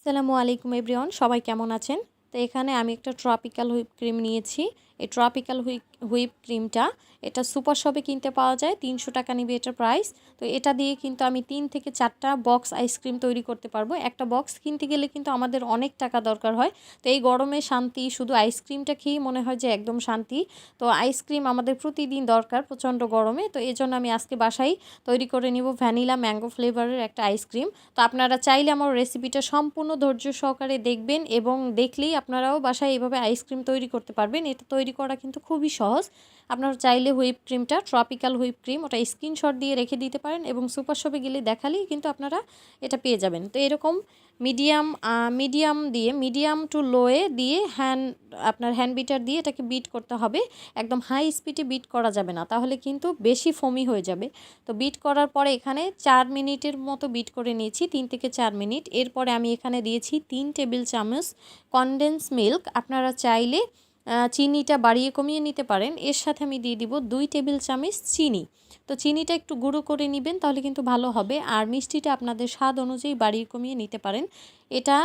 আসসালামু আলাইকুম এভরিওয়ান। সবাই কেমন আছেন? তো এখানে আমি একটা ট্রপিক্যাল হুইপ ক্রিম নিয়েছি। এই ট্রপিক্যাল হুইপ হুইপ ক্রিমটা এটা সুপার শপে কিনতে পাওয়া যায়, তিনশো টাকা নিবে এটার প্রাইস তো এটা দিয়ে কিন্তু আমি তিন থেকে চারটা বক্স আইসক্রিম তৈরি করতে পারব। একটা বক্স কিনতে গেলে কিন্তু আমাদের অনেক টাকা দরকার হয়। তো এই গরমে শান্তি, শুধু আইসক্রিমটা খেয়েই মনে হয় যে একদম শান্তি। তো আইসক্রিম আমাদের প্রতিদিন দরকার প্রচণ্ড গরমে। তো এই জন্য আমি আজকে বাসায় তৈরি করে নিব ভ্যানিলা ম্যাঙ্গো ফ্লেভারের একটা আইসক্রিম তো আপনারা চাইলে আমার রেসিপিটা সম্পূর্ণ ধৈর্য সহকারে দেখবেন এবং দেখলেই আপনারাও বাসায় এইভাবে আইসক্রিম তৈরি করতে পারবেন। এটা তৈরি করা কিন্তু খুবই সহজ। আপনারা চাইলে হুইপ ক্রিমটা, ট্রপিক্যাল হুইপ ক্রিম, ওটা স্ক্রিনশট দিয়ে রেখে দিতে পারেন এবং সুপার শপে গেলে দেখালেই কিন্তু আপনারা এটা পেয়ে যাবেন। তো এরকম মিডিয়াম মিডিয়াম দিয়ে, মিডিয়াম টু লোয়ে দিয়ে হ্যান্ড, আপনার হ্যান্ড বিটার দিয়ে এটাকে বিট করতে হবে। একদম হাই স্পিডে বিট করা যাবে না, তাহলে কিন্তু বেশি ফমি হয়ে যাবে। তো বিট করার পরে এখানে চার মিনিটের মতো বিট করে নিয়েছি, তিন থেকে চার মিনিট। এরপরে আমি এখানে দিয়েছি তিন টেবিল চামচ কনডেন্স মিল্ক আপনারা চাইলে চিনিটা বাড়িয়ে কমিয়ে নিতে পারেন। এর সাথে আমি দিয়ে দিব দুই টেবিল চামচ চিনি। তো চিনিটা একটু গুঁড়ো করে নেবেন, তাহলে কিন্তু ভালো হবে। আর মিষ্টিটা আপনাদের স্বাদ অনুযায়ী বাড়িয়ে কমিয়ে নিতে পারেন। এটা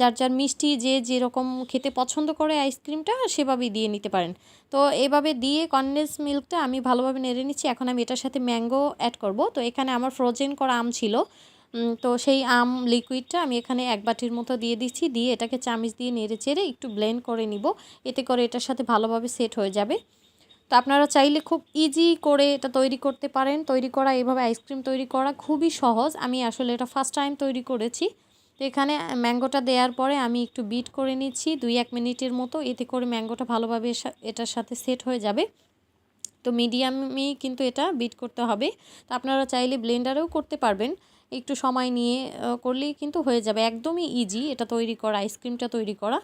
যার যার মিষ্টি যে যেরকম খেতে পছন্দ করে আইসক্রিমটা, সেভাবেই দিয়ে নিতে পারেন। তো এভাবে দিয়ে কনডেন্স মিল্কটা আমি ভালোভাবে নেড়ে নিচ্ছি। এখন আমি এটার সাথে ম্যাঙ্গো অ্যাড করব। তো এখানে আমার ফ্রোজেন করা আম ছিল। তো সেই আম লিকুইডটা আমি এখানে এক বাটির মতো দিয়ে দিচ্ছি। দিয়ে এটাকে চামিচ দিয়ে নেড়ে চেড়ে একটু ব্লেন্ড করে নিব। এতে করে এটার সাথে ভালোভাবে সেট হয়ে যাবে। তো আপনারা চাইলে খুব ইজি করে এটা তৈরি করতে পারেন। তৈরি করা, এভাবে আইসক্রিম তৈরি করা খুবই সহজ। আমি আসলে এটা ফার্স্ট টাইম তৈরি করেছি। তো এখানে ম্যাঙ্গোটা দেওয়ার পরে আমি একটু বিট করে নিচ্ছি। দুই এক মিনিটের মতো এতে করে ম্যাঙ্গোটা ভালোভাবে এটার সাথে সেট হয়ে যাবে। তো মিডিয়ামই কিন্তু এটা বিট করতে হবে। তো আপনারা চাইলে ব্লেন্ডারেও করতে পারবেন। একটু সময় নিয়ে করলেই কিন্তু হয়ে যাবে। একদমই ইজি এটা তৈরি করা আইসক্রিমটা তৈরি করা।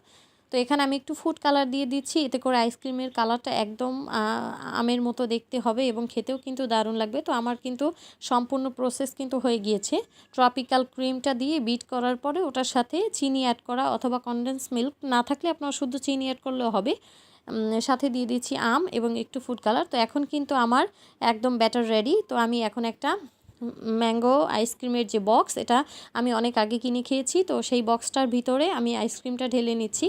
তো এখানে আমি একটু ফুড কালার দিয়ে দিচ্ছি। এতে করে আইসক্রিমের কালারটা একদম আমের মতো দেখতে হবে এবং খেতেও কিন্তু দারুণ লাগবে। তো আমার কিন্তু সম্পূর্ণ প্রসেস কিন্তু হয়ে গিয়েছে। ট্রপিক্যাল ক্রিমটা দিয়ে বিট করার পরে ওটার সাথে চিনি অ্যাড করা অথবা কনডেন্স মিল্ক না থাকলে আপনার শুধু চিনি অ্যাড করলেও হবে। সাথে দিয়ে দিচ্ছি আম এবং একটু ফুড কালার তো এখন কিন্তু আমার একদম ব্যাটার রেডি তো আমি এখন একটা ম্যাঙ্গো আইসক্রিমের যে বক্স, এটা আমি অনেক আগে কিনে খেয়েছি, তো সেই বক্সটার ভিতরে আমি আইসক্রিমটা ঢেলে নিচ্ছি।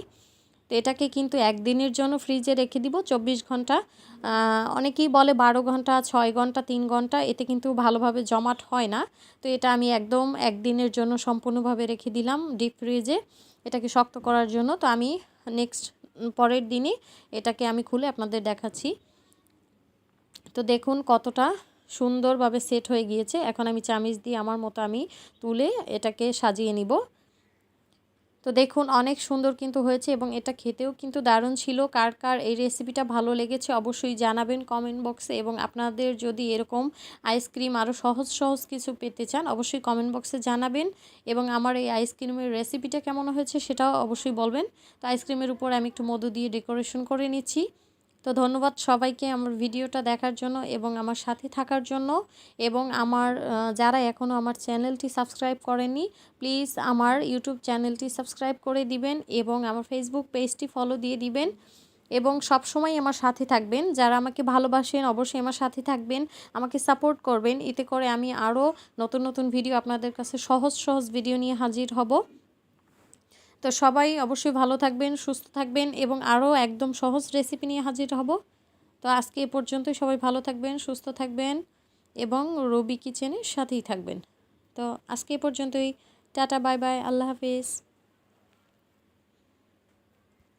তো এটাকে কিন্তু একদিনের জন্য ফ্রিজে রেখে দিব, চব্বিশ ঘণ্টা। অনেকেই বলে বারো ঘণ্টা, ছয় ঘণ্টা, তিন ঘণ্টা, এতে কিন্তু ভালোভাবে জমাট হয় না। তো এটা আমি একদম একদিনের জন্য সম্পূর্ণভাবে রেখে দিলাম ডিপ ফ্রিজে। এটাকে শক্ত করার জন্য তো আমি নেক্সট পরের দিনই এটাকে আমি খুলে আপনাদের দেখাচ্ছি। তো দেখুন কতটা সুন্দরভাবে সেট হয়ে গিয়েছে। এখন আমি চামিচ দিয়ে আমার মতো আমি তুলে এটাকে সাজিয়ে নিব। তো দেখুন, অনেক সুন্দর কিন্তু হয়েছে এবং এটা খেতেও কিন্তু দারুণ ছিল। কার কার এই রেসিপিটা ভালো লেগেছে অবশ্যই জানাবেন কমেন্ট বক্সে এবং আপনাদের যদি এরকম আইসক্রিম আরও সহজ সহজ কিছু পেতে চান, অবশ্যই কমেন্ট বক্সে জানাবেন এবং আমার এই আইসক্রিমের রেসিপিটা কেমন হয়েছে সেটাও অবশ্যই বলবেন। তো আইসক্রিমের উপর আমি একটু মধু দিয়ে ডেকোরেশন করে নিচ্ছি। তো ধন্যবাদ সবাইকে আমার ভিডিওটা দেখার জন্য এবং আমার সাথে থাকার জন্য এবং আমার যারা এখনও আমার চ্যানেলটি সাবস্ক্রাইব করেনি প্লিজ আমার ইউটিউব চ্যানেলটি সাবস্ক্রাইব করে দিবেন এবং আমার ফেসবুক পেজটি ফলো দিয়ে দিবেন। এবং সব সময় আমার সাথে থাকবেন, যারা আমাকে ভালোবাসেন অবশ্যই আমার সাথে থাকবেন, আমাকে সাপোর্ট করবেন। এতে করে আমি আরও নতুন নতুন ভিডিও আপনাদের কাছে সহজ সহজ ভিডিও নিয়ে হাজির হব। তো সবাই অবশ্যই ভালো থাকবেন, সুস্থ থাকবেন এবং আরও একদম সহজ রেসিপি নিয়ে হাজির হব। তো আজকে এ পর্যন্তই সবাই ভালো থাকবেন, সুস্থ থাকবেন এবং রবি কিচেনের সাথেই থাকবেন। তো আজকে এ পর্যন্তই। টাটা বাই বাই আল্লাহ হাফিজ।